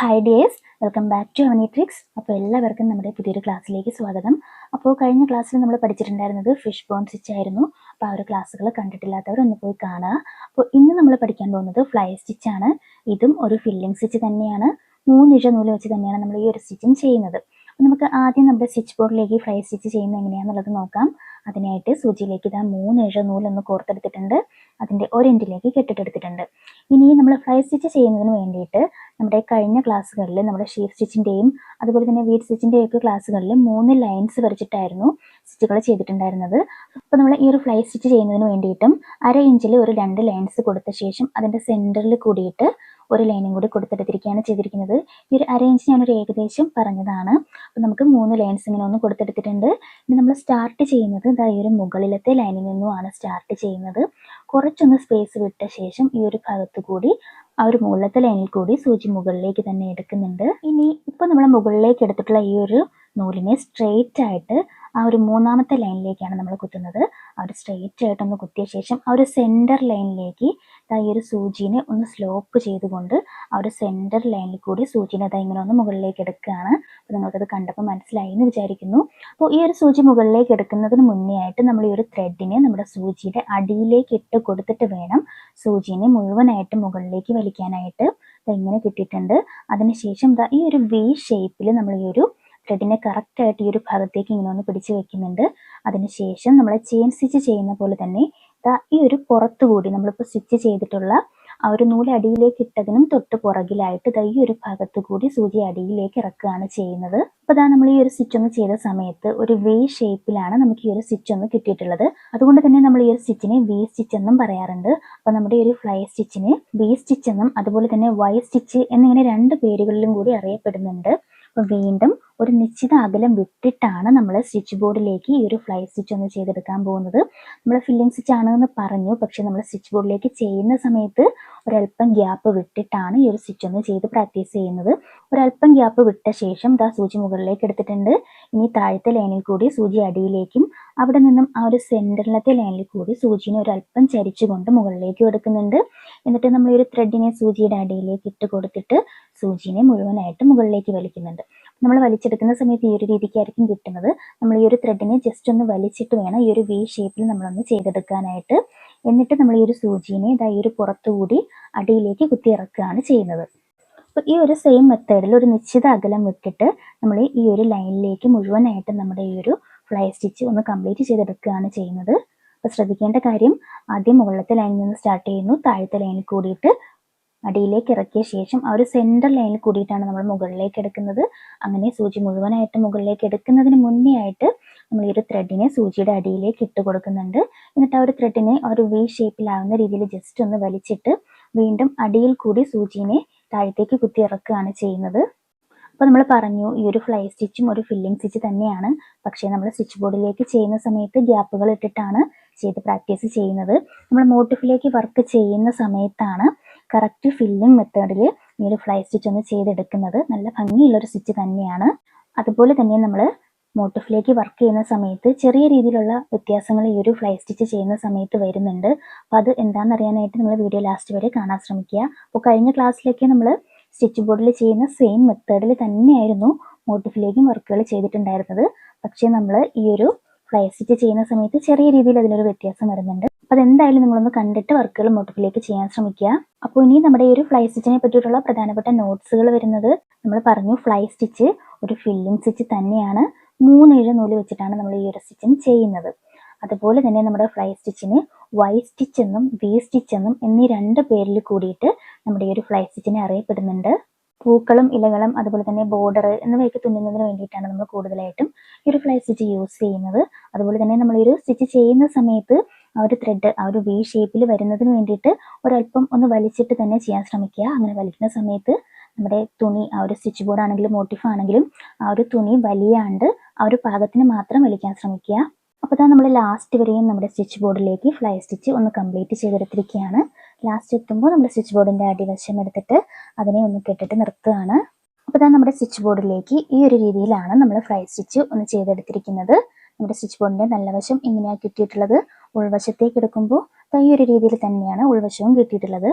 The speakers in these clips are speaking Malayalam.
Hi dears welcome back to Avani tricks അപ്പോൾ എല്ലാവർക്കും നമ്മുടെ പുതിയൊരു ക്ലാസ്സിലേക്ക് സ്വാഗതം. അപ്പോൾ കഴിഞ്ഞ ക്ലാസ്സിൽ നമ്മൾ പഠിച്ചിട്ടുണ്ടായിരുന്നത് ഫിഷ് ബോൺ സ്റ്റിച്ച് ആയിരുന്നു. അപ്പോൾ ആ ഒരു ക്ലാസ്സുകൾ കണ്ടിട്ടില്ലാത്തവർ ഒന്ന് പോയി കാണുക. അപ്പോൾ ഇന്ന് നമ്മൾ പഠിക്കാൻ പോകുന്നത് ഫ്ലൈ സ്റ്റിച്ച് ആണ്. ഇതും ഒരു ഫില്ലിംഗ് സ്റ്റിച്ച് തന്നെയാണ്. മൂന്നിഴ നൂൽ വെച്ച് തന്നെയാണ് നമ്മൾ ഈ ഒരു സ്റ്റിച്ചിങ് ചെയ്യുന്നത്. അപ്പോൾ നമുക്ക് ആദ്യം നമ്മുടെ സ്റ്റിച്ച് ബോർഡിലേക്ക് ഫ്ലൈ സ്റ്റിച്ച് ചെയ്യുന്നത് എങ്ങനെയാണെന്നുള്ളത് നോക്കാം. അതിനായിട്ട് സൂചിയിലേക്ക് ഇതാ മൂന്ന് ഇഴ നൂലൊന്ന് കോർത്തെടുത്തിട്ടുണ്ട്. അതിന്റെ ഒരെൻഡിലേക്ക് കെട്ടിട്ടെടുത്തിട്ടുണ്ട്. ഇനി നമ്മൾ ഫ്ലൈ സ്റ്റിച്ച് ചെയ്യുന്നതിന് വേണ്ടിയിട്ട് നമ്മുടെ കഴിഞ്ഞ ക്ലാസ്സുകളിൽ നമ്മുടെ ഷീഫ് സ്റ്റിച്ചിന്റെയും അതുപോലെ തന്നെ വീറ്റ് സ്റ്റിച്ചിന്റെയും ഒക്കെ ക്ലാസ്സുകളിൽ മൂന്ന് ലൈൻസ് വരച്ചിട്ടായിരുന്നു സ്റ്റിച്ചുകൾ ചെയ്തിട്ടുണ്ടായിരുന്നത്. അപ്പോൾ നമ്മൾ ഈ ഒരു ഫ്ലൈ സ്റ്റിച്ച് ചെയ്യുന്നതിന് വേണ്ടിയിട്ടും അര ഇഞ്ചിൽ ഒരു രണ്ട് ലൈൻസ് കൊടുത്ത ശേഷം അതിന്റെ സെന്ററിൽ കൂടിയിട്ട് ഒരു ലൈനും കൂടി കൊടുത്തെടുത്തിരിക്കുകയാണ് ചെയ്തിരിക്കുന്നത്. ഈ ഒരു അറേഞ്ച് ഞാനൊരു ഏകദേശം പറഞ്ഞതാണ്. അപ്പം നമുക്ക് മൂന്ന് ലൈൻസ് ഇങ്ങനെ ഒന്ന് കൊടുത്തെടുത്തിട്ടുണ്ട്. ഇനി നമ്മൾ സ്റ്റാർട്ട് ചെയ്യുന്നത് ഇതാ ഈ ഒരു മുകളിലത്തെ ലൈനിൽ നിന്നുമാണ് സ്റ്റാർട്ട് ചെയ്യുന്നത്. കുറച്ചൊന്ന് സ്പേസ് വിട്ട ശേഷം ഈ ഒരു ഭാഗത്ത് കൂടി ആ ഒരു മുകളിലത്തെ ലൈനിൽ കൂടി സൂചി മുകളിലേക്ക് തന്നെ എടുക്കുന്നുണ്ട്. ഇനി ഇപ്പോൾ നമ്മൾ മുകളിലേക്ക് എടുത്തിട്ടുള്ള ഈ ഒരു നൂലിനെ സ്ട്രെയിറ്റ് ആയിട്ട് ആ ഒരു മൂന്നാമത്തെ ലൈനിലേക്കാണ് നമ്മൾ കുത്തുന്നത്. ആ ഒരു സ്ട്രെയിറ്റ് ആയിട്ടൊന്ന് കുത്തിയ ശേഷം ആ ഒരു സെന്റർ ലൈനിലേക്ക് ഈ ഒരു സൂചിനെ ഒന്ന് സ്ലോപ്പ് ചെയ്തുകൊണ്ട് ആ ഒരു സെന്റർ ലൈനിൽ കൂടി സൂചിനെ അത് ഇങ്ങനെ ഒന്ന് മുകളിലേക്ക് എടുക്കുകയാണ്. അപ്പോൾ നിങ്ങൾക്കത് കണ്ടപ്പോൾ മനസ്സിലായി എന്ന് വിചാരിക്കുന്നു. അപ്പോൾ ഈ ഒരു സൂചി മുകളിലേക്ക് എടുക്കുന്നതിന് മുന്നേ ആയിട്ട് നമ്മൾ ഈ ഒരു ത്രെഡിനെ നമ്മുടെ സൂചിയുടെ അടിയിലേക്ക് ഇട്ട് കൊടുത്തിട്ട് വേണം സൂചിനെ മുഴുവനായിട്ട് മുകളിലേക്ക് വലിക്കാനായിട്ട്. ഇങ്ങനെ കിട്ടിയിട്ടുണ്ട്. അതിനുശേഷം ഈ ഒരു വി ഷേപ്പിൽ നമ്മൾ ഈ ഒരു ത്രെഡിനെ കറക്റ്റായിട്ട് ഈ ഒരു ഭാഗത്തേക്ക് ഇങ്ങനെ ഒന്ന് പിടിച്ച് വെക്കുന്നുണ്ട്. അതിനുശേഷം നമ്മൾ ചെയിൻ സ്റ്റിച്ച് ചെയ്യുന്ന പോലെ തന്നെ ഈ ഒരു പുറത്തു കൂടി നമ്മളിപ്പോൾ സ്റ്റിച്ച് ചെയ്തിട്ടുള്ള ആ ഒരു നൂൽ അടിയിലേക്ക് ഇട്ടതിനും തൊട്ട് പുറകിലായിട്ട് ഈ ഒരു ഭാഗത്ത് കൂടി സൂചി അടിയിലേക്ക് ഇറക്കുകയാണ് ചെയ്യുന്നത്. അപ്പോൾ ദാ നമ്മൾ ഈ ഒരു സ്റ്റിച്ച് ഒന്ന് ചെയ്ത സമയത്ത് ഒരു വി ഷേപ്പിലാണ് നമുക്ക് ഈ ഒരു സ്റ്റിച്ച് ഒന്ന് കിട്ടിയിട്ടുള്ളത്. അതുകൊണ്ട് തന്നെ നമ്മൾ ഈ ഒരു സ്റ്റിച്ചിനെ വി സ്റ്റിച്ച് എന്നും പറയാറുണ്ട്. അപ്പോൾ നമ്മുടെ ഒരു ഫ്ലൈ സ്റ്റിച്ചിന് വി സ്റ്റിച്ച് എന്നും അതുപോലെ തന്നെ വൈ സ്റ്റിച്ച് എന്നിങ്ങനെ രണ്ട് പേരുകളിലും കൂടി അറിയപ്പെടുന്നുണ്ട്. അപ്പോൾ വീണ്ടും ഒരു നിശ്ചിത അകലം വിട്ടിട്ടാണ് നമ്മൾ സ്റ്റിച്ച് ബോർഡിലേക്ക് ഈ ഒരു ഫ്ലൈ സ്റ്റിച്ച് ഒന്ന് ചെയ്തെടുക്കാൻ പോകുന്നത്. നമ്മൾ ഫില്ലിംഗ് സ്റ്റിച്ച് ആണെന്ന് പറഞ്ഞു. പക്ഷെ നമ്മൾ സ്റ്റിച്ച് ബോർഡിലേക്ക് ചെയ്യുന്ന സമയത്ത് ഒരല്പം ഗ്യാപ്പ് വിട്ടിട്ടാണ് ഈ ഒരു സ്റ്റിച്ച് ഒന്ന് ചെയ്ത് പ്രാക്ടീസ് ചെയ്യുന്നത്. ഒരല്പം ഗ്യാപ്പ് വിട്ട ശേഷം ദാ സൂചി മുകളിലേക്ക് എടുത്തിട്ടുണ്ട്. ഇനി താഴത്തെ ലൈനിൽ കൂടി സൂചി അടിയിലേക്കും അവിടെ നിന്നും ആ ഒരു സെന്ററിലത്തെ ലൈനിൽ കൂടി സൂചിനെ ഒരല്പം ചരിച്ചുകൊണ്ട് മുകളിലേക്ക് എടുക്കുന്നുണ്ട്. എന്നിട്ട് നമ്മൾ ഒരു ത്രെഡിനെ സൂചിയുടെ അടിയിലേക്ക് ഇട്ട് കൊടുത്തിട്ട് സൂചിനെ മുഴുവനായിട്ട് മുകളിലേക്ക് വലിക്കുന്നുണ്ട്. നമ്മൾ വലിച്ചെടുക്കുന്ന സമയത്ത് ഈ ഒരു രീതിക്കായിരിക്കും കിട്ടുന്നത്. നമ്മൾ ഈ ഒരു ത്രെഡിനെ ജസ്റ്റ് ഒന്ന് വലിച്ചിട്ട് വേണം ഈ ഒരു വി ഷേപ്പിൽ നമ്മളൊന്ന് ചെയ്തെടുക്കാനായിട്ട്. എന്നിട്ട് നമ്മൾ ഈ ഒരു സൂചീനെ ഇതാ ഈ ഒരു പുറത്തുകൂടി അടിയിലേക്ക് കുത്തി ഇറക്കുകയാണ് ചെയ്യുന്നത്. അപ്പോൾ ഈ ഒരു സെയിം മെത്തേഡിൽ ഒരു നിശ്ചിത അകലം വിട്ടിട്ട് നമ്മൾ ഈ ഒരു ലൈനിലേക്ക് മുഴുവനായിട്ട് നമ്മുടെ ഈ ഒരു ഫ്ലൈ സ്റ്റിച്ച് ഒന്ന് കംപ്ലീറ്റ് ചെയ്തെടുക്കുകയാണ് ചെയ്യുന്നത്. അപ്പോൾ ശ്രദ്ധിക്കേണ്ട കാര്യം ആദ്യം മുകളിലത്തെ ലൈനിൽ നിന്ന് സ്റ്റാർട്ട് ചെയ്യുന്നു താഴത്തെ ലൈനിൽ കൂടിയിട്ട് അടിയിലേക്ക് ഇറക്കിയ ശേഷം ആ ഒരു സെന്റർ ലൈനിൽ കൂടിയിട്ടാണ് നമ്മൾ മുകളിലേക്ക് എടുക്കുന്നത്. അങ്ങനെ സൂചി മുഴുവനായിട്ട് മുകളിലേക്ക് എടുക്കുന്നതിന് മുന്നേ ആയിട്ട് നമ്മൾ ഈ ഒരു ത്രെഡിനെ സൂചിയുടെ അടിയിലേക്ക് ഇട്ട് കൊടുക്കുന്നുണ്ട്. എന്നിട്ട് ആ ഒരു ത്രെഡിനെ ഒരു വി ഷേപ്പിലാവുന്ന രീതിയിൽ ജസ്റ്റ് ഒന്ന് വലിച്ചിട്ട് വീണ്ടും അടിയിൽ കൂടി സൂചിനെ താഴത്തേക്ക് കുത്തി ഇറക്കുകയാണ് ചെയ്യുന്നത്. അപ്പോൾ നമ്മൾ പറഞ്ഞു ഈ ഒരു ഫ്ലൈ സ്റ്റിച്ചും ഒരു ഫില്ലിംഗ് സ്റ്റിച്ച് തന്നെയാണ്. പക്ഷേ നമ്മൾ സ്റ്റിച്ച് ബോർഡിലേക്ക് ചെയ്യുന്ന സമയത്ത് ഗ്യാപ്പുകൾ ഇട്ടിട്ടാണ് ചെയ്ത് പ്രാക്ടീസ് ചെയ്യുന്നത്. നമ്മൾ മോട്ടിഫിലേക്ക് വർക്ക് ചെയ്യുന്ന സമയത്താണ് കറക്റ്റ് ഫില്ലിംഗ് മെത്തേഡിൽ ഈ ഒരു ഫ്ലൈ സ്റ്റിച്ച് ഒന്ന് ചെയ്തെടുക്കുന്നത്. നല്ല ഭംഗിയുള്ളൊരു സ്റ്റിച്ച് തന്നെയാണ്. അതുപോലെ തന്നെ നമ്മൾ മോട്ടിഫിലേക്ക് വർക്ക് ചെയ്യുന്ന സമയത്ത് ചെറിയ രീതിയിലുള്ള വ്യത്യാസങ്ങൾ ഈ ഒരു ഫ്ലൈ സ്റ്റിച്ച് ചെയ്യുന്ന സമയത്ത് വരുന്നുണ്ട്. അപ്പം അത് എന്താണെന്നറിയാനായിട്ട് നമ്മൾ വീഡിയോ ലാസ്റ്റ് വരെ കാണാൻ ശ്രമിക്കുക. അപ്പോൾ കഴിഞ്ഞ ക്ലാസ്സിലേക്ക് നമ്മൾ സ്റ്റിച്ച് ബോർഡിൽ ചെയ്യുന്ന സെയിം മെത്തേഡിൽ തന്നെയായിരുന്നു മോട്ടിഫിലേക്കും വർക്കുകൾ ചെയ്തിട്ടുണ്ടായിരുന്നത്. പക്ഷേ നമ്മൾ ഈ ഒരു ഫ്ലൈ സ്റ്റിച്ച് ചെയ്യുന്ന സമയത്ത് ചെറിയ രീതിയിൽ അതിലൊരു വ്യത്യാസം വരുന്നുണ്ട്. അപ്പോൾ അതെന്തായാലും നിങ്ങളൊന്ന് കണ്ടിട്ട് വർക്കുകൾ മോട്ടിഫിലേക്ക് ചെയ്യാൻ ശ്രമിക്കുക. അപ്പോൾ ഇനി നമ്മുടെ ഈ ഒരു ഫ്ലൈ സ്റ്റിച്ചിനെ പറ്റിയിട്ടുള്ള പ്രധാനപ്പെട്ട നോട്ട്സുകൾ വരുന്നത് നമ്മൾ പറഞ്ഞു ഫ്ലൈ സ്റ്റിച്ച് ഒരു ഫില്ലിംഗ് സ്റ്റിച്ച് തന്നെയാണ്. മൂന്നേഴ് നൂൽ വെച്ചിട്ടാണ് നമ്മൾ ഈ ഒരു സ്റ്റിച്ചിങ് ചെയ്യുന്നത്. അതുപോലെ തന്നെ നമ്മുടെ ഫ്ലൈ സ്റ്റിച്ചിന് വൈ സ്റ്റിച്ച് എന്നും വി സ്റ്റിച്ച് എന്നും എന്നീ രണ്ട് പേരിൽ കൂടിയിട്ട് നമ്മുടെ ഈ ഒരു ഫ്ലൈ സ്റ്റിച്ചിനെ അറിയപ്പെടുന്നുണ്ട്. പൂക്കളും ഇലകളും അതുപോലെ തന്നെ ബോർഡർ എന്നിവയൊക്കെ തുന്നുന്നതിന് വേണ്ടിയിട്ടാണ് നമ്മൾ കൂടുതലായിട്ടും ഈ ഒരു ഫ്ലൈ സ്റ്റിച്ച് യൂസ് ചെയ്യുന്നത്. അതുപോലെ തന്നെ നമ്മൾ ഒരു സ്റ്റിച്ച് ചെയ്യുന്ന സമയത്ത് ആ ഒരു ത്രെഡ് ആ ഒരു വി ഷേപ്പിൽ വരുന്നതിന് വേണ്ടിയിട്ട് ഒരല്പം ഒന്ന് വലിച്ചിട്ട് തന്നെ ചെയ്യാൻ ശ്രമിക്കുക. അങ്ങനെ വലിക്കുന്ന സമയത്ത് നമ്മുടെ തുണി ആ ഒരു സ്റ്റിച്ച് ബോർഡ് ആണെങ്കിലും മോട്ടിഫ് ആണെങ്കിലും ആ ഒരു തുണി വലിയാണ്ട് ആ ഒരു പാകത്തിന് മാത്രം വലിക്കാൻ ശ്രമിക്കുക. അപ്പോൾ തന്നെ നമ്മൾ ലാസ്റ്റ് വരെയും നമ്മുടെ സ്റ്റിച്ച് ബോർഡിലേക്ക് ഫ്ലൈ സ്റ്റിച്ച് ഒന്ന് കംപ്ലീറ്റ് ചെയ്തെടുത്തിരിക്കുകയാണ്. ലാസ്റ്റ് എത്തുമ്പോൾ നമ്മുടെ സ്റ്റിച്ച് ബോർഡിന്റെ അടിവശം എടുത്തിട്ട് അതിനെ ഒന്ന് കെട്ടിട്ട് നിർത്തുകയാണ്. അപ്പോൾ തന്നെ നമ്മുടെ സ്റ്റിച്ച് ബോർഡിലേക്ക് ഈ ഒരു രീതിയിലാണ് നമ്മൾ ഫ്ലൈ സ്റ്റിച്ച് ഒന്ന് ചെയ്തെടുത്തിരിക്കുന്നത്. നമ്മുടെ സ്റ്റിച്ച് ബോർഡിന്റെ നല്ല വശം ഇങ്ങനെയാണ് കിട്ടിയിട്ടുള്ളത്. ഉൾവശത്തേക്ക് എടുക്കുമ്പോൾ ഈ ഒരു രീതിയിൽ തന്നെയാണ് ഉൾവശവും കിട്ടിയിട്ടുള്ളത്.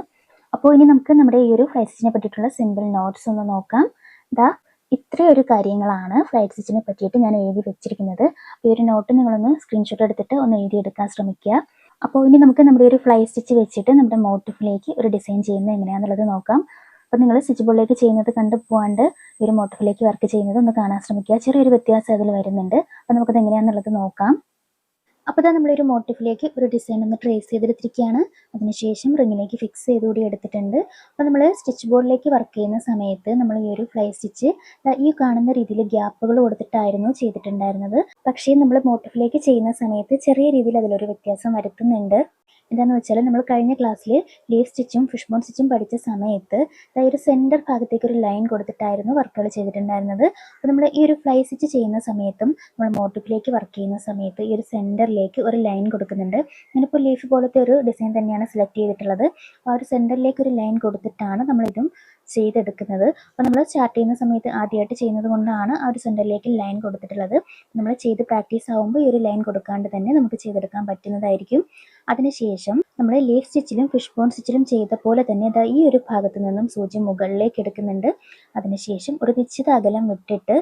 അപ്പോൾ ഇനി നമുക്ക് നമ്മുടെ ഈ ഒരു ഫ്ലൈറ്റ്സിനെ പറ്റിയിട്ടുള്ള സിമ്പിൾ നോട്ട്സ് ഒന്ന് നോക്കാം. ദാ ഇത്രയൊരു കാര്യങ്ങളാണ് ഫ്ലൈറ്റ് സ്റ്റിച്ചിനെ പറ്റിയിട്ട് ഞാൻ എഴുതി വെച്ചിരിക്കുന്നത്. ഈ ഒരു നോട്ട് നിങ്ങളൊന്ന് സ്ക്രീൻഷോട്ട് എടുത്തിട്ട് ഒന്ന് എഴുതിയെടുക്കാൻ ശ്രമിക്കുക. അപ്പോൾ ഇനി നമുക്ക് നമ്മുടെ ഒരു ഫ്ലൈ സ്റ്റിച്ച് വെച്ചിട്ട് നമ്മുടെ മോട്ടിഫിലേക്ക് ഒരു ഡിസൈൻ ചെയ്യുന്നത് എങ്ങനെയാണെന്നുള്ളത് നോക്കാം. അപ്പോൾ നിങ്ങൾ സ്റ്റിച്ച് ബോളിലേക്ക് ചെയ്യുന്നത് കണ്ടു പോകാണ്ട് ഒരു മോട്ടിഫിലേക്ക് വർക്ക് ചെയ്യുന്നത് ഒന്ന് കാണാൻ ശ്രമിക്കുക. ചെറിയൊരു വ്യത്യാസം അതിൽ വരുന്നുണ്ട്. അപ്പോൾ നമുക്കത് എങ്ങനെയാണെന്നുള്ളത് നോക്കാം. അപ്പോൾ ഇതാ നമ്മളൊരു മോട്ടിഫിലേക്ക് ഒരു ഡിസൈൻ ഒന്ന് ട്രേസ് ചെയ്തെടുത്തിരിക്കുകയാണ്. അതിനുശേഷം റിങ്ങിലേക്ക് ഫിക്സ് ചെയ്ത് കൂടി എടുത്തിട്ടുണ്ട്. അപ്പോൾ നമ്മൾ സ്റ്റിച്ച് ബോർഡിലേക്ക് വർക്ക് ചെയ്യുന്ന സമയത്ത് നമ്മൾ ഈ ഒരു ഫ്ലൈ സ്റ്റിച്ച് ഈ കാണുന്ന രീതിയിൽ ഗ്യാപ്പുകൾ കൊടുത്തിട്ടായിരുന്നു ചെയ്തിട്ടുണ്ടായിരുന്നത്. പക്ഷേ നമ്മൾ മോട്ടിഫിലേക്ക് ചെയ്യുന്ന സമയത്ത് ചെറിയ രീതിയിൽ അതിലൊരു വ്യത്യാസം വരുത്തുന്നുണ്ട്. എന്താന്ന് വെച്ചാൽ നമ്മൾ കഴിഞ്ഞ ക്ലാസ്സിൽ ലീഫ് സ്റ്റിച്ചും ഫിഷ് ബോൺ സ്റ്റിച്ചും പഠിച്ച സമയത്ത് ഒരു സെന്റർ ഭാഗത്തേക്ക് ഒരു ലൈൻ കൊടുത്തിട്ടായിരുന്നു വർക്കുകൾ ചെയ്തിട്ടുണ്ടായിരുന്നത്. അപ്പോൾ നമ്മൾ ഈ ഒരു ഫ്ലൈ സ്റ്റിച്ച് ചെയ്യുന്ന സമയത്തും നമ്മൾ മോട്ടിപ്പിലേക്ക് വർക്ക് ചെയ്യുന്ന സമയത്ത് ഈ ഒരു സെന്ററിലേക്ക് ഒരു ലൈൻ കൊടുക്കുന്നുണ്ട്. ഞാനിപ്പോൾ ലീഫ് പോലത്തെ ഒരു ഡിസൈൻ തന്നെയാണ് സെലക്ട് ചെയ്തിട്ടുള്ളത്. ആ ഒരു സെന്ററിലേക്ക് ഒരു ലൈൻ കൊടുത്തിട്ടാണ് നമ്മളിതും ചെയ്തെടുക്കുന്നത്. അപ്പോൾ നമ്മൾ സ്റ്റാർട്ട് ചെയ്യുന്ന സമയത്ത് ആദ്യമായിട്ട് ചെയ്യുന്നത് കൊണ്ടാണ് ആ ഒരു സെന്ററിലേക്ക് ലൈൻ കൊടുത്തിട്ടുള്ളത്. നമ്മൾ ചെയ്ത് പ്രാക്ടീസ് ആകുമ്പോൾ ഈ ഒരു ലൈൻ കൊടുക്കാണ്ട് തന്നെ നമുക്ക് ചെയ്തെടുക്കാൻ പറ്റുന്നതായിരിക്കും. അതിനുശേഷം നമ്മൾ ലീഫ് സ്റ്റിച്ചിലും ഫിഷ് ബോൺ സ്റ്റിച്ചിലും ചെയ്ത പോലെ തന്നെ ദാ ഈ ഒരു ഭാഗത്ത് നിന്നും സൂചി മുകളിലേക്ക് എടുക്കുന്നുണ്ട്. അതിനുശേഷം ഒരു നിശ്ചിത അകലം വിട്ടിട്ട്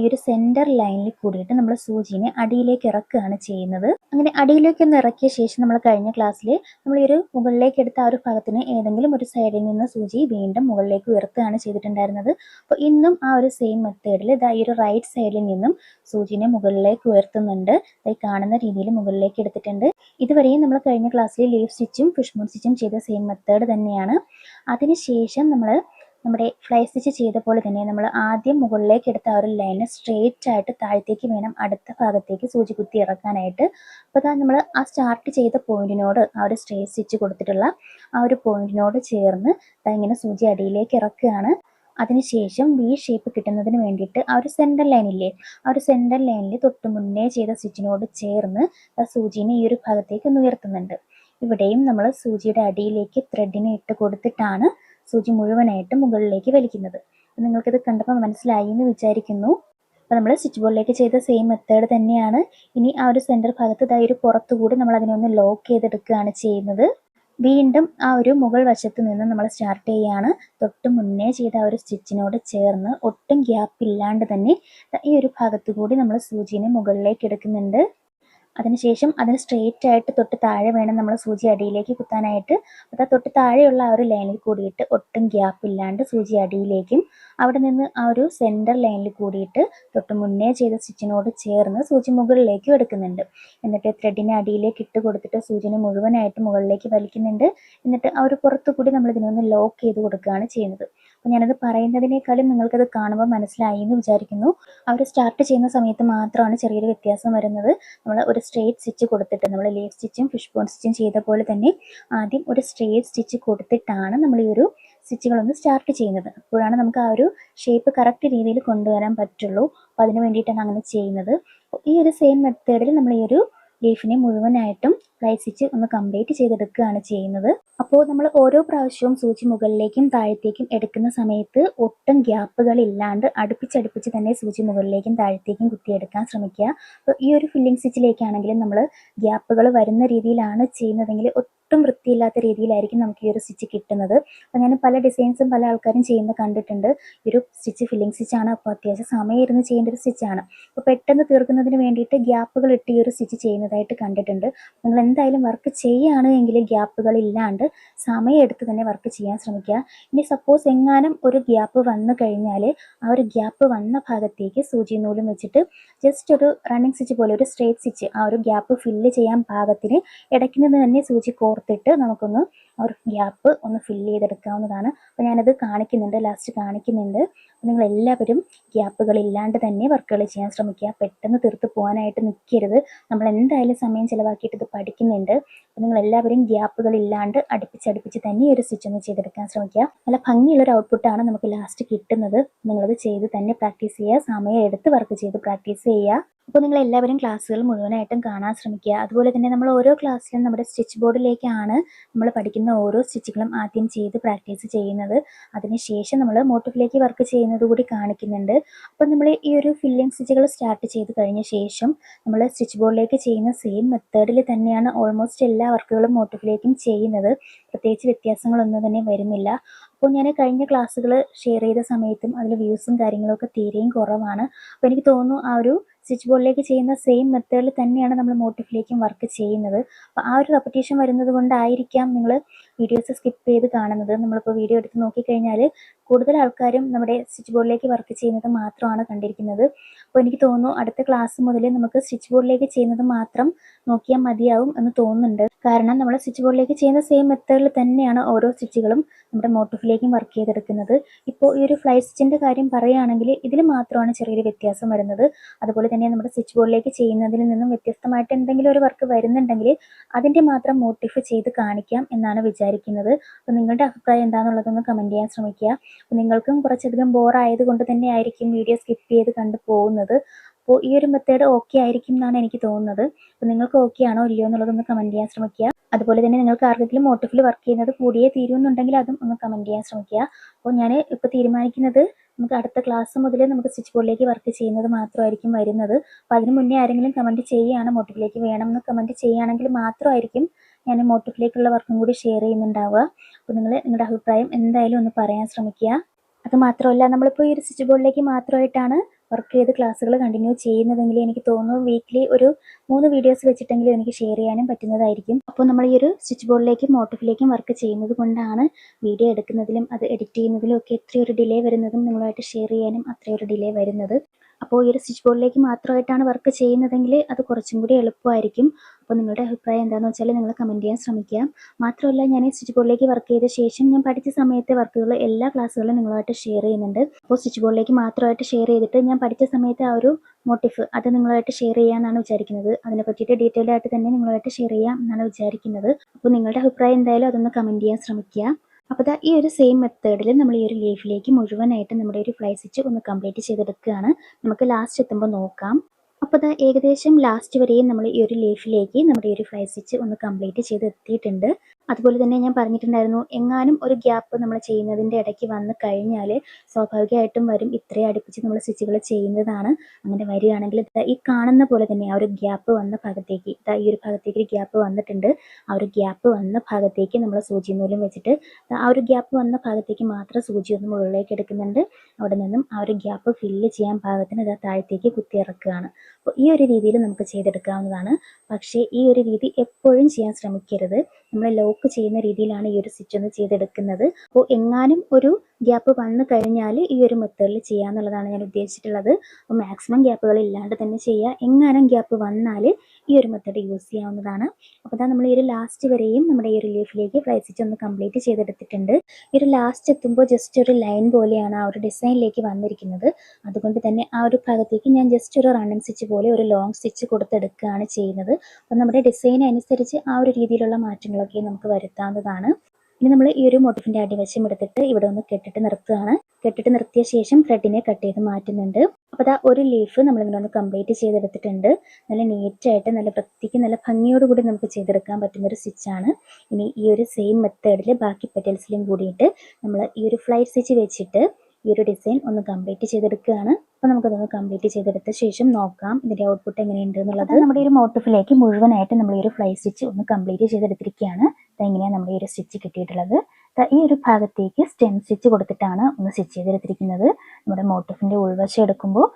ഈ ഒരു സെന്റർ ലൈനിൽ കൂടിയിട്ട് നമ്മൾ സൂചിനെ അടിയിലേക്ക് ഇറക്കുകയാണ് ചെയ്യുന്നത്. അങ്ങനെ അടിയിലേക്ക് ഒന്ന് ഇറക്കിയ ശേഷം നമ്മൾ കഴിഞ്ഞ ക്ലാസ്സിൽ നമ്മൾ ഈ ഒരു മുകളിലേക്ക് എടുത്ത ആ ഒരു ഭാഗത്തിന് ഏതെങ്കിലും ഒരു സൈഡിൽ നിന്ന് സൂചി വീണ്ടും മുകളിലേക്ക് ഉയർത്തുകയാണ് ചെയ്തിട്ടുണ്ടായിരുന്നത്. അപ്പോൾ ഇന്നും ആ ഒരു സെയിം മെത്തേഡിൽ ഇതാ ഈ ഒരു റൈറ്റ് സൈഡിൽ നിന്നും സൂചിനെ മുകളിലേക്ക് ഉയർത്തുന്നുണ്ട്. ഈ കാണുന്ന രീതിയിൽ മുകളിലേക്ക് എടുത്തിട്ടുണ്ട്. ഇതുവരെയും നമ്മൾ കഴിഞ്ഞ ക്ലാസ്സിൽ ലീഫ് സ്റ്റിച്ചും ഫിഷ് ബോൺ സ്റ്റിച്ചും ചെയ്ത സെയിം മെത്തേഡ് തന്നെയാണ്. അതിനുശേഷം നമ്മൾ നമ്മുടെ ഫ്ലൈ സ്റ്റിച്ച് ചെയ്ത പോലെ തന്നെ നമ്മൾ ആദ്യം മുകളിലേക്ക് എടുത്ത ആ ഒരു ലൈന് സ്ട്രെയിറ്റ് ആയിട്ട് താഴത്തേക്ക് വേണം അടുത്ത ഭാഗത്തേക്ക് സൂചി കുത്തി ഇറക്കാനായിട്ട്. അപ്പോൾ അതാ നമ്മൾ ആ സ്റ്റാർട്ട് ചെയ്ത പോയിന്റിനോട് ആ ഒരു സ്ട്രെയിറ്റ് സ്റ്റിച്ച് കൊടുത്തിട്ടുള്ള ആ ഒരു പോയിന്റിനോട് ചേർന്ന് ഇങ്ങനെ സൂചി അടിയിലേക്ക് ഇറക്കുകയാണ്. അതിനുശേഷം വി ഷേപ്പ് കിട്ടുന്നതിന് വേണ്ടിയിട്ട് ആ ഒരു സെന്റർ ലൈനില്ലേ ആ ഒരു സെന്റർ ലൈനിൽ തൊട്ട് മുന്നേ ചെയ്ത സ്റ്റിച്ചിനോട് ചേർന്ന് ആ സൂചിനെ ഈ ഒരു ഭാഗത്തേക്ക് ഒന്ന് ഉയർത്തുന്നുണ്ട്. ഇവിടെയും നമ്മൾ സൂചിയുടെ അടിയിലേക്ക് ത്രെഡിനെ ഇട്ട് കൊടുത്തിട്ടാണ് സൂചി മുഴുവനായിട്ട് മുകളിലേക്ക് വലിക്കുന്നത്. നിങ്ങൾക്കിത് കണ്ടപ്പോൾ മനസ്സിലായി എന്ന് വിചാരിക്കുന്നു. അപ്പോൾ നമ്മൾ സ്വിച്ച് ബോർഡിലേക്ക് ചെയ്ത സെയിം മെത്തേഡ് തന്നെയാണ്. ഇനി ആ ഒരു സെന്റർ ഭാഗത്ത് ഇതായി ഒരു പുറത്തുകൂടി നമ്മൾ അതിനെ ഒന്ന് ലോക്ക് ചെയ്തെടുക്കുകയാണ് ചെയ്യുന്നത്. വീണ്ടും ആ ഒരു മുകൾ വശത്ത് നിന്ന് നമ്മൾ സ്റ്റാർട്ട് ചെയ്യുകയാണ്. തൊട്ട് മുന്നേ ചെയ്ത ആ ഒരു സ്റ്റിച്ചിനോട് ചേർന്ന് ഒട്ടും ഗ്യാപ്പ് ഇല്ലാണ്ട് തന്നെ ഈ ഒരു ഭാഗത്ത് കൂടി നമ്മൾ സൂചിനെ മുകളിലേക്ക് എടുക്കുന്നുണ്ട്. അതിനുശേഷം അതിന് സ്ട്രെയിറ്റ് ആയിട്ട് തൊട്ട് താഴെ വേണം നമ്മൾ സൂചി അടിയിലേക്ക് കുത്താനായിട്ട്. അത് തൊട്ട് താഴെയുള്ള ആ ഒരു ലൈനിൽ കൂടിയിട്ട് ഒട്ടും ഗ്യാപ്പ് ഇല്ലാണ്ട് സൂചി അടിയിലേക്കും അവിടെ നിന്ന് ആ ഒരു സെന്റർ ലൈനിൽ കൂടിയിട്ട് തൊട്ട് മുന്നേ ചെയ്ത സ്റ്റിച്ചിനോട് ചേർന്ന് സൂചി മുകളിലേക്കും എടുക്കുന്നുണ്ട്. എന്നിട്ട് ത്രെഡിനെ അടിയിലേക്ക് ഇട്ട് കൊടുത്തിട്ട് സൂചിനെ മുഴുവനായിട്ട് മുകളിലേക്ക് വലിക്കുന്നുണ്ട്. എന്നിട്ട് ആ ഒരു പുറത്തു കൂടി നമ്മൾ ഇതിനൊന്ന് ലോക്ക് ചെയ്ത് കൊടുക്കുകയാണ് ചെയ്യുന്നത്. അപ്പോൾ ഞാനത് പറയുന്നതിനേക്കാളും നിങ്ങൾക്കത് കാണുമ്പോൾ മനസ്സിലായി എന്ന് വിചാരിക്കുന്നു. അവർ സ്റ്റാർട്ട് ചെയ്യുന്ന സമയത്ത് മാത്രമാണ് ചെറിയൊരു വ്യത്യാസം വരുന്നത്. നമ്മൾ ഒരു സ്ട്രേറ്റ് സ്റ്റിച്ച് കൊടുത്തിട്ട് നമ്മൾ ലീഫ് സ്റ്റിച്ചും ഫിഷ് ബോൺ സ്റ്റിച്ചും ചെയ്ത പോലെ തന്നെ ആദ്യം ഒരു സ്ട്രേറ്റ് സ്റ്റിച്ച് കൊടുത്തിട്ടാണ് നമ്മൾ ഈ ഒരു സ്റ്റിച്ചുകളൊന്ന് സ്റ്റാർട്ട് ചെയ്യുന്നത്. അപ്പോഴാണ് നമുക്ക് ആ ഒരു ഷേപ്പ് കറക്റ്റ് രീതിയിൽ കൊണ്ടുവരാൻ പറ്റുള്ളൂ. അപ്പോൾ അതിന് വേണ്ടിയിട്ടാണ് അങ്ങനെ ചെയ്യുന്നത്. ഈ ഒരു സെയിം മെത്തേഡിൽ നമ്മൾ ഈ ഒരു ലീഫിനെ മുഴുവനായിട്ടും സ്ലൈസിച്ച് ഒന്ന് കംപ്ലീറ്റ് ചെയ്തെടുക്കുകയാണ് ചെയ്യുന്നത്. അപ്പോൾ നമ്മൾ ഓരോ പ്രാവശ്യവും സൂചി മുകളിലേക്കും താഴത്തേക്കും എടുക്കുന്ന സമയത്ത് ഒട്ടും ഗ്യാപ്പുകൾ ഇല്ലാണ്ട് അടുപ്പിച്ചടുപ്പിച്ച് തന്നെ സൂചി മുകളിലേക്കും താഴത്തേക്കും കുത്തിയെടുക്കാൻ ശ്രമിക്കുക. അപ്പോൾ ഈ ഒരു ഫില്ലിംഗ് സ്റ്റിച്ചിലേക്കാണെങ്കിലും നമ്മൾ ഗ്യാപ്പുകൾ വരുന്ന രീതിയിലാണ് ചെയ്യുന്നതെങ്കിൽ ഒട്ടും വൃത്തിയില്ലാത്ത രീതിയിലായിരിക്കും നമുക്ക് ഈ ഒരു സ്റ്റിച്ച് കിട്ടുന്നത്. അപ്പോൾ ഞാൻ പല ഡിസൈൻസും പല ആൾക്കാരും ചെയ്യുന്നത് കണ്ടിട്ടുണ്ട്. ഈ ഒരു സ്റ്റിച്ച് ഫില്ലിംഗ് സ്റ്റിച്ചാണ് അപ്പോൾ അത്യാവശ്യം സമയം ഇരുന്ന് ചെയ്യേണ്ട ഒരു സ്റ്റിച്ചാണ് അപ്പോൾ പെട്ടെന്ന് തീർക്കുന്നതിന് വേണ്ടിയിട്ട് ഗ്യാപ്പുകൾ ഇട്ട് ഈ ഒരു സ്റ്റിച്ച് ചെയ്യുന്നതായിട്ട് കണ്ടിട്ടുണ്ട്. നിങ്ങൾ എന്തായാലും വർക്ക് ചെയ്യുകയാണ് എങ്കിൽ സമയം എടുത്ത് തന്നെ വർക്ക് ചെയ്യാൻ ശ്രമിക്കുക. ഇനി സപ്പോസ് എങ്ങാനും ഒരു ഗ്യാപ്പ് വന്നു കഴിഞ്ഞാൽ ആ ഒരു ഗ്യാപ്പ് വന്ന ഭാഗത്തേക്ക് സൂചി നൂലും വെച്ചിട്ട് ജസ്റ്റ് ഒരു റണ്ണിങ് സ്റ്റിച്ച് പോലെ ഒരു സ്ട്രേറ്റ് സ്റ്റിച്ച് ആ ഒരു ഗ്യാപ്പ് ഫില്ല് ചെയ്യാൻ പാകത്തിന് ഇടയ്ക്ക് നിന്ന് തന്നെ സൂചി കോർത്തിട്ട് നമുക്കൊന്ന് ഒരു ഗ്യാപ്പ് ഒന്ന് ഫില്ല് ചെയ്തെടുക്കാവുന്നതാണ്. അപ്പോൾ ഞാനത് കാണിക്കുന്നുണ്ട് ലാസ്റ്റ് കാണിക്കുന്നുണ്ട്. നിങ്ങൾ എല്ലാവരും ഗ്യാപ്പുകൾ തന്നെ വർക്കുകൾ ചെയ്യാൻ ശ്രമിക്കുക. പെട്ടെന്ന് തീർത്ത് പോകാനായിട്ട് നിൽക്കരുത്. നമ്മൾ എന്തായാലും സമയം ചിലവാക്കിയിട്ട് ഇത് പഠിക്കുന്നുണ്ട്. അപ്പോൾ നിങ്ങൾ എല്ലാവരും ഗ്യാപ്പുകൾ അടുപ്പിച്ചടുപ്പിച്ച് തന്നെ ഒരു സ്റ്റിച്ച് ഒന്ന് ചെയ്തെടുക്കാൻ ശ്രമിക്കുക. നല്ല ഭംഗിയുള്ള ഭംഗിയുള്ളൊരു ഔട്ട്പുട്ടാണ് നമുക്ക് ലാസ്റ്റ് കിട്ടുന്നത്. നിങ്ങളത് ചെയ്ത് തന്നെ പ്രാക്ടീസ് ചെയ്യുക. സമയം എടുത്ത് വർക്ക് ചെയ്ത് പ്രാക്ടീസ് ചെയ്യുക. അപ്പോൾ നിങ്ങൾ എല്ലാവരും ക്ലാസ്സുകൾ മുഴുവനായിട്ടും കാണാൻ ശ്രമിക്കുക. അതുപോലെ തന്നെ നമ്മൾ ഓരോ ക്ലാസ്സിലും നമ്മുടെ സ്റ്റിച്ച് ബോർഡിലേക്കാണ് നമ്മൾ പഠിക്കുന്ന ഓരോ സ്റ്റിച്ചുകളും ആദ്യം ചെയ്ത് പ്രാക്ടീസ് ചെയ്യുന്നത്. അതിനുശേഷം നമ്മൾ മോട്ടീഫിലേക്ക് വർക്ക് ചെയ്യുന്നത് കൂടി കാണിക്കുന്നുണ്ട്. അപ്പോൾ നമ്മൾ ഈ ഒരു ഫില്ലിംഗ് സ്റ്റിച്ചുകൾ സ്റ്റാർട്ട് ചെയ്ത് കഴിഞ്ഞ ശേഷം നമ്മൾ സ്റ്റിച്ച് ബോർഡിലേക്ക് ചെയ്യുന്ന സെയിം മെത്തേഡിൽ തന്നെയാണ് ഓൾമോസ്റ്റ് എല്ലാ വർക്കുകളും മോട്ടീഫിലേക്കും ചെയ്യുന്നത്. പ്രത്യേകിച്ച് വ്യത്യാസങ്ങളൊന്നും തന്നെ വരുന്നില്ല. അപ്പോൾ ഞാൻ കഴിഞ്ഞ ക്ലാസ്സുകൾ ഷെയർ ചെയ്ത സമയത്തും അതിൽ വ്യൂസും കാര്യങ്ങളൊക്കെ തീരെയും കുറവാണ്. അപ്പോൾ എനിക്ക് തോന്നുന്നു ആ ഒരു സ്വിച്ച് ബോർഡിലേക്ക് ചെയ്യുന്ന സെയിം മെത്തേഡിൽ തന്നെയാണ് നമ്മൾ മോട്ടിഫിലേക്കും വർക്ക് ചെയ്യുന്നത്. അപ്പോൾ ആ ഒരു റെപ്പറ്റീഷൻ വരുന്നത് കൊണ്ടായിരിക്കാം നിങ്ങൾ വീഡിയോസ് സ്കിപ്പ് ചെയ്ത് കാണുന്നത് നമ്മളിപ്പോൾ വീഡിയോ എടുത്ത് നോക്കിക്കഴിഞ്ഞാൽ കൂടുതൽ ആൾക്കാരും നമ്മുടെ സ്റ്റിച്ച് ബോർഡിലേക്ക് വർക്ക് ചെയ്യുന്നത് മാത്രമാണ് കണ്ടിരിക്കുന്നത്. അപ്പോൾ എനിക്ക് തോന്നുന്നു അടുത്ത ക്ലാസ് മുതൽ നമുക്ക് സ്റ്റിച്ച് ബോർഡിലേക്ക് ചെയ്യുന്നത് മാത്രം നോക്കിയാൽ മതിയാവും എന്ന് തോന്നുന്നുണ്ട്. കാരണം നമ്മൾ സ്റ്റിച്ച് ബോർഡിലേക്ക് ചെയ്യുന്ന സെയിം മെത്തേഡിൽ തന്നെയാണ് ഓരോ സ്റ്റിച്ചുകളും നമ്മുടെ മോട്ടോഫിലേക്കും വർക്ക് ചെയ്തെടുക്കുന്നത്. ഇപ്പോൾ ഈ ഒരു ഫ്ലൈ സ്റ്റിച്ചിന്റെ കാര്യം പറയുകയാണെങ്കിൽ ഇതിൽ മാത്രമാണ് ചെറിയൊരു വ്യത്യാസം വരുന്നത്. അതുപോലെ തന്നെ നമ്മുടെ സ്റ്റിച്ച് ബോർഡിലേക്ക് ചെയ്യുന്നതിൽ നിന്നും വ്യത്യസ്തമായിട്ട് എന്തെങ്കിലും ഒരു വർക്ക് വരുന്നുണ്ടെങ്കിൽ അതിന്റെ മാത്രം മോട്ടിഫ് ചെയ്ത് കാണിക്കാം എന്നാണ് വിചാരിക്കുന്നത് അപ്പോൾ നിങ്ങളുടെ അഭിപ്രായം എന്താണെന്നുള്ളതൊന്ന് കമന്റ് ചെയ്യാൻ ശ്രമിക്കുക. അപ്പോൾ നിങ്ങൾക്കും കുറച്ചധികം ബോർ ആയതുകൊണ്ട് തന്നെ ആയിരിക്കും വീഡിയോ സ്കിപ്പ് ചെയ്ത് കണ്ടു പോകുന്നത്. അപ്പോൾ ഈ ഒരു മെത്തേഡ് ഓക്കെ ആയിരിക്കും എന്നാണ് എനിക്ക് തോന്നുന്നത്. അപ്പോൾ നിങ്ങൾക്ക് ഓക്കെ ആണോ ഇല്ലയോ എന്നുള്ളതൊന്ന് കമന്റ് ചെയ്യാൻ ശ്രമിക്കുക. അതുപോലെ തന്നെ നിങ്ങൾക്ക് ആർക്കെങ്കിലും മോട്ടിഫിൽ വർക്ക് ചെയ്യുന്നത് കൂടിയേ തീരുമെന്നുണ്ടെങ്കിൽ അതും ഒന്ന് കമന്റ് ചെയ്യാൻ ശ്രമിക്കുക. അപ്പോൾ ഞാൻ ഇപ്പോൾ തീരുമാനിക്കുന്നത് നമുക്ക് അടുത്ത ക്ലാസ് മുതൽ നമുക്ക് സ്റ്റിച്ച് ബോർഡിലേക്ക് വർക്ക് ചെയ്യുന്നത് മാത്രമായിരിക്കും വരുന്നത്. അപ്പോൾ അതിന് മുന്നേ ആരെങ്കിലും കമന്റ് ചെയ്യുകയാണ്? മോട്ടിഫിലേക്ക് വേണം എന്ന് കമന്റ് ചെയ്യുകയാണെങ്കിൽ മാത്രമായിരിക്കും ഞാൻ മോട്ടിഫിലേക്കുള്ള വർക്കും കൂടി ഷെയർ ചെയ്യുന്നുണ്ടാവുക. അപ്പോൾ നിങ്ങൾ നിങ്ങളുടെ അഭിപ്രായം എന്തായാലും ഒന്ന് പറയാൻ ശ്രമിക്കുക. അത് മാത്രമല്ല നമ്മളിപ്പോൾ ഈ ഒരു സ്വിച്ച് ബോർഡിലേക്ക് മാത്രമായിട്ടാണ് വർക്ക് ചെയ്ത് ക്ലാസ്സുകൾ കണ്ടിന്യൂ ചെയ്യുന്നതെങ്കിൽ എനിക്ക് തോന്നുന്നു വീക്ക്ലി ഒരു മൂന്ന് വീഡിയോസ് വെച്ചിട്ടെങ്കിലും എനിക്ക് ഷെയർ ചെയ്യാനും പറ്റുന്നതായിരിക്കും. അപ്പോൾ നമ്മൾ ഈ ഒരു സ്വിച്ച് ബോർഡിലേക്കും മോട്ടിഫിലേക്കും വർക്ക് ചെയ്യുന്നത് കൊണ്ടാണ് വീഡിയോ എടുക്കുന്നതിലും അത് എഡിറ്റ് ചെയ്യുന്നതിലും ഒക്കെ എത്രയൊരു ഡിലേ വരുന്നതും നിങ്ങളുമായിട്ട് ഷെയർ ചെയ്യാനും അത്രയൊരു ഡിലേ വരുന്നത്. അപ്പോൾ ഈ ഒരു സ്റ്റിച്ച് ബോർഡിലേക്ക് മാത്രമായിട്ടാണ് വർക്ക് ചെയ്യുന്നതെങ്കിൽ അത് കുറച്ചും കൂടി എളുപ്പമായിരിക്കും. അപ്പോൾ നിങ്ങളുടെ അഭിപ്രായം എന്താണെന്ന് വെച്ചാൽ നിങ്ങൾ കമന്റ് ചെയ്യാൻ ശ്രമിക്കുക. മാത്രമല്ല ഞാൻ സ്റ്റിച്ച് ബോർഡിലേക്ക് വർക്ക് ചെയ്ത ശേഷം ഞാൻ പഠിച്ച സമയത്തെ വർക്കുകൾ എല്ലാ ക്ലാസ്സുകളും നിങ്ങളുമായിട്ട് ഷെയർ ചെയ്യുന്നുണ്ട്. അപ്പോൾ സ്റ്റിച്ച് ബോർഡിലേക്ക് മാത്രമായിട്ട് ഷെയർ ചെയ്തിട്ട് ഞാൻ പഠിച്ച സമയത്തെ ആ ഒരു മോട്ടിഫ് അത് നിങ്ങളുമായിട്ട് ഷെയർ ചെയ്യാമെന്നാണ് വിചാരിക്കുന്നത്. അതിനെ പറ്റിയിട്ട് ഡീറ്റെയിൽ ആയിട്ട് തന്നെ നിങ്ങളുമായിട്ട് ഷെയർ ചെയ്യാം എന്നാണ് വിചാരിക്കുന്നത്. അപ്പോൾ നിങ്ങളുടെ അഭിപ്രായം എന്തായാലും അതൊന്ന് കമന്റ് ചെയ്യാൻ ശ്രമിക്കുക. അപ്പോൾ ദാ ഈ ഒരു സെയിം മെത്തേഡിൽ നമ്മൾ ഈ ഒരു ലീഫിലേക്ക് മുഴുവനായിട്ട് നമ്മുടെ ഒരു ഫ്ലൈ സ്റ്റിച്ച് ഒന്ന് കംപ്ലീറ്റ് ചെയ്തെടുക്കുകയാണ്. നമുക്ക് ലാസ്റ്റ് എത്തുമ്പോൾ നോക്കാം. അപ്പോൾ ദാ ഏകദേശം ലാസ്റ്റ് വരെയും നമ്മൾ ഈ ഒരു ലീഫിലേക്ക് നമ്മുടെ ഈ ഒരു ഫ്ലൈ സ്റ്റിച്ച് ഒന്ന് കംപ്ലീറ്റ് ചെയ്ത് എത്തിയിട്ടുണ്ട് അതുപോലെ തന്നെ ഞാൻ പറഞ്ഞിട്ടുണ്ടായിരുന്നു എങ്ങാനും ഒരു ഗ്യാപ്പ് നമ്മൾ ചെയ്യുന്നതിന്റെ ഇടയ്ക്ക് വന്ന് കഴിഞ്ഞാൽ സ്വാഭാവികമായിട്ടും വരും ഇത്രയും അടുപ്പിച്ച് നമ്മൾ സ്റ്റിച്ചുകൾ ചെയ്യുന്നതാണ്. അങ്ങനെ വരികയാണെങ്കിൽ ഈ കാണുന്ന പോലെ തന്നെ ആ ഒരു ഗ്യാപ്പ് വന്ന ഭാഗത്തേക്ക് ഈ ഒരു ഭാഗത്തേക്ക് ഒരു ഗ്യാപ്പ് വന്നിട്ടുണ്ട്. ആ ഒരു ഗ്യാപ്പ് വന്ന ഭാഗത്തേക്ക് നമ്മൾ സൂചി നൂലും വെച്ചിട്ട് ആ ഒരു ഗ്യാപ്പ് വന്ന ഭാഗത്തേക്ക് മാത്രം സൂചി ഒന്ന് മുകളിലേക്ക് എടുക്കുന്നുണ്ട്. അവിടെ നിന്നും ആ ഒരു ഗ്യാപ്പ് ഫില്ല് ചെയ്യാൻ ഭാഗത്തിന് ഇത് താഴത്തേക്ക് കുത്തിയിറക്കുകയാണ് അപ്പോൾ ഈ ഒരു രീതിയിൽ നമുക്ക് ചെയ്തെടുക്കാവുന്നതാണ്. പക്ഷേ ഈ ഒരു രീതി എപ്പോഴും ചെയ്യാൻ ശ്രമിക്കരുത്. നമ്മൾ ലോക്ക് ചെയ്യുന്ന രീതിയിലാണ് ഈ ഒരു സ്റ്റിച്ച് ഒന്ന് ചെയ്തെടുക്കുന്നത്. അപ്പോൾ എങ്ങാനും ഒരു ഗ്യാപ്പ് വന്നു കഴിഞ്ഞാൽ ഈ ഒരു മെത്തേഡിൽ ചെയ്യാന്നുള്ളതാണ് ഞാൻ ഉദ്ദേശിച്ചിട്ടുള്ളത്. അപ്പോൾ മാക്സിമം ഗ്യാപ്പുകൾ ഇല്ലാണ്ട് തന്നെ ചെയ്യുക. എങ്ങാനും ഗ്യാപ്പ് വന്നാൽ ഈ ഒരു മെത്തേഡ് യൂസ് ചെയ്യാവുന്നതാണ്. അപ്പോൾ നമ്മൾ ഈ ഒരു ലാസ്റ്റ് വരെയും നമ്മുടെ ഈ ഒരു ലീഫിലേക്ക് ഫ്ലൈ സ്റ്റിച്ച് ഒന്ന് കംപ്ലീറ്റ് ചെയ്തെടുത്തിട്ടുണ്ട്. ഈ ഒരു ലാസ്റ്റ് എത്തുമ്പോൾ ജസ്റ്റ് ഒരു ലൈൻ പോലെയാണ് ആ ഒരു ഡിസൈനിലേക്ക് വന്നിരിക്കുന്നത്. അതുകൊണ്ട് തന്നെ ആ ഒരു ഭാഗത്തേക്ക് ഞാൻ ജസ്റ്റ് ഒരു റണ്ണിങ് സ്റ്റിച്ച് പോലെ ഒരു ലോങ് സ്റ്റിച്ച് കൊടുത്തെടുക്കുകയാണ് ചെയ്യുന്നത്. അപ്പോൾ നമ്മുടെ ഡിസൈൻ അനുസരിച്ച് ആ ഒരു രീതിയിലുള്ള മാറ്റങ്ങളൊക്കെ നമുക്ക് വരുത്താവുന്നതാണ്. ഇനി നമ്മൾ ഈ ഒരു മോട്ടിഫിന്റെ അടിവശം എടുത്തിട്ട് ഇവിടെ ഒന്ന് കെട്ടിട്ട് നിർത്തുകയാണ്. കെട്ടിട്ട് നിർത്തിയ ശേഷം ത്രെഡിനെ കട്ട് ചെയ്ത് മാറ്റുന്നുണ്ട്. അപ്പോൾ അതാ ഒരു ലീഫ് നമ്മൾ നമ്മളിങ്ങനെ ഒന്ന് കംപ്ലീറ്റ് ചെയ്തെടുത്തിട്ടുണ്ട്. നല്ല നീറ്റായിട്ട് നല്ല വൃത്തിക്ക് നല്ല ഭംഗിയോടുകൂടി നമുക്ക് ചെയ്തെടുക്കാൻ പറ്റുന്ന ഒരു സ്റ്റിച്ചാണ് ഇനി ഈ ഒരു സെയിം മെത്തേഡിൽ ബാക്കി പെറ്റൽസിലും കൂടിയിട്ട് നമ്മൾ ഈ ഒരു ഫ്ലൈറ്റ് സ്റ്റിച്ച് വെച്ചിട്ട് ഈ ഒരു ഡിസൈൻ ഒന്ന് കംപ്ലീറ്റ് ചെയ്തെടുക്കുകയാണ്. അപ്പോൾ നമുക്കതൊന്ന് കംപ്ലീറ്റ് ചെയ്തെടുത്ത ശേഷം നോക്കാം ഇതിന്റെ ഔട്ട്പുട്ട് എങ്ങനെയുണ്ട് എന്നുള്ളത്. നമ്മുടെ ഒരു മോട്ടിഫിലേക്ക് മുഴുവനായിട്ട് നമ്മൾ ഈ ഒരു ഫ്ലൈ സ്റ്റിച്ച് ഒന്ന് കംപ്ലീറ്റ് ചെയ്തെടുത്തിരിക്കുകയാണ്. എങ്ങനെയാണ് നമ്മുടെ ഈ ഒരു സ്റ്റിച്ച് കിട്ടിയിട്ടുള്ളത്. ഈ ഒരു ഭാഗത്തേക്ക് സ്റ്റെം സ്റ്റിച്ച് കൊടുത്തിട്ടാണ് ഒന്ന് സ്റ്റിച്ച് ചെയ്തെടുത്തിരിക്കുന്നത്. നമ്മുടെ മോട്ടിഫിന്റെ ഉൾവശം എടുക്കുമ്പോൾ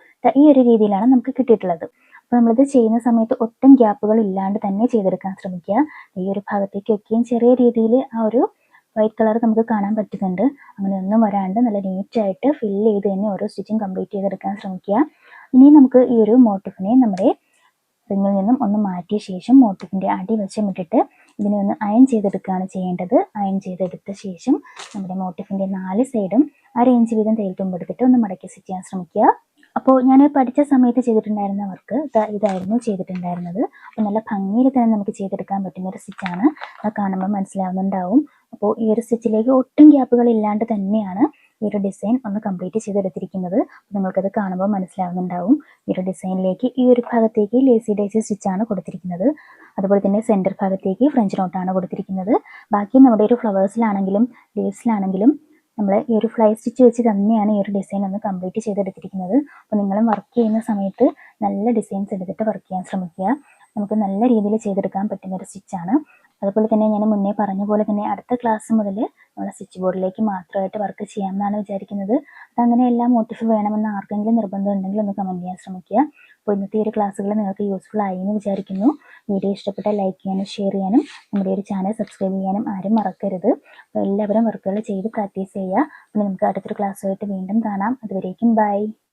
ഈ ഒരു രീതിയിലാണ് നമുക്ക് കിട്ടിയിട്ടുള്ളത്. അപ്പോൾ നമ്മളിത് ചെയ്യുന്ന സമയത്ത് ഒട്ടും ഗ്യാപ്പുകൾ ഇല്ലാണ്ട് തന്നെ ചെയ്തെടുക്കാൻ ശ്രമിക്കുക. ഈ ഒരു ഭാഗത്തേക്ക് ഭാഗത്തേക്കൊക്കെയും ചെറിയ രീതിയിൽ ആ ഒരു വൈറ്റ് കളർ നമുക്ക് കാണാൻ പറ്റുന്നുണ്ട്. അങ്ങനെ ഒന്നും വരാണ്ട് നല്ല നീറ്റായിട്ട് ഫിൽ ചെയ്ത് തന്നെ ഓരോ സ്റ്റിച്ചും കംപ്ലീറ്റ് ചെയ്തെടുക്കാൻ ശ്രമിക്കുക. ഇനി നമുക്ക് ഈ ഒരു മോട്ടിഫിനെ നമ്മുടെ റിങ്ങിൽ നിന്നും ഒന്ന് മാറ്റിയ ശേഷം മോട്ടിഫിന്റെ അടിവശം ഇട്ടിട്ട് ഇതിനെ ഒന്ന് അയൺ ചെയ്തെടുക്കുകയാണ് ചെയ്യേണ്ടത്. അയൺ ചെയ്തെടുത്ത ശേഷം നമ്മുടെ മോട്ടിഫിന്റെ നാല് സൈഡും അര ഇഞ്ച് വീതം തേൽ തുമ്പെടുത്തിട്ട് ഒന്ന് മടക്കി സ്റ്റിച്ച് ചെയ്യാൻ ശ്രമിക്കുക. അപ്പോൾ ഞാൻ പഠിച്ച സമയത്ത് ചെയ്തിട്ടുണ്ടായിരുന്ന വർക്ക്. ഇതായിരുന്നു ചെയ്തിട്ടുണ്ടായിരുന്നത്. അപ്പോൾ നല്ല ഭംഗിയിൽ തന്നെ നമുക്ക് ചെയ്തെടുക്കാൻ പറ്റുന്ന ഒരു സ്റ്റിച്ചാണ് അത് കാണുമ്പോൾ മനസ്സിലാവുന്നുണ്ടാവും. അപ്പോൾ ഈ ഒരു സ്റ്റിച്ചിലേക്ക് ഒട്ടും ഗ്യാപ്പുകൾ ഇല്ലാണ്ട് തന്നെയാണ് ഈ ഒരു ഡിസൈൻ ഒന്ന് കംപ്ലീറ്റ് ചെയ്തെടുത്തിരിക്കുന്നത്. നിങ്ങൾക്കത് കാണുമ്പോൾ മനസ്സിലാവുന്നുണ്ടാവും. ഈ ഒരു ഡിസൈനിലേക്ക് ഈ ഒരു ഭാഗത്തേക്ക് ലേസി ഡേസി സ്റ്റിച്ചാണ് കൊടുത്തിരിക്കുന്നത്. അതുപോലെ തന്നെ സെന്റർ ഭാഗത്തേക്ക് ഫ്രഞ്ച് നോട്ടാണ് കൊടുത്തിരിക്കുന്നത്. ബാക്കി നമ്മുടെ ഒരു ഫ്ലവേഴ്സിലാണെങ്കിലും ലീവ്സിലാണെങ്കിലും നമ്മൾ ഈ ഒരു ഫ്ലൈ സ്റ്റിച്ച് വെച്ച് തന്നെയാണ് ഈ ഒരു ഡിസൈൻ ഒന്ന് കംപ്ലീറ്റ് ചെയ്തെടുത്തിരിക്കുന്നത്. അപ്പോൾ നിങ്ങളും വർക്ക് ചെയ്യുന്ന സമയത്ത് നല്ല ഡിസൈൻസ് എടുത്തിട്ട് വർക്ക് ചെയ്യാൻ ശ്രമിക്കുക. നമുക്ക് നല്ല രീതിയിൽ ചെയ്തെടുക്കാൻ പറ്റുന്ന ഒരു സ്റ്റിച്ചാണ് അതുപോലെ തന്നെ ഞാൻ മുന്നേ പറഞ്ഞ പോലെ തന്നെ അടുത്ത ക്ലാസ് മുതൽ നമ്മൾ സ്റ്റിച്ച് ബോർഡിലേക്ക് മാത്രമായിട്ട് വർക്ക് ചെയ്യാമെന്നാണ് വിചാരിക്കുന്നത്. അതങ്ങനെ എല്ലാ മോട്ടീഫ് വേണമെന്ന് ആർക്കെങ്കിലും നിർബന്ധം ഉണ്ടെങ്കിൽ ഒന്ന് കമന്റ് ചെയ്യാൻ ശ്രമിക്കുക. അപ്പോൾ ഇന്നത്തെ ഒരു ക്ലാസ്സുകൾ നിങ്ങൾക്ക് യൂസ്ഫുൾ ആയി എന്ന് വിചാരിക്കുന്നു. വീഡിയോ ഇഷ്ടപ്പെട്ട ലൈക്ക് ചെയ്യാനും ഷെയർ ചെയ്യാനും നമ്മുടെ ഒരു ചാനൽ സബ്സ്ക്രൈബ് ചെയ്യാനും ആരും മറക്കരുത്. എല്ലാവരും വർക്കുകൾ ചെയ്ത് പ്രാക്ടീസ് ചെയ്യുക. പിന്നെ നമുക്ക് അടുത്തൊരു ക്ലാസ്സുമായിട്ട് വീണ്ടും കാണാം. അതുവരേക്കും ബൈ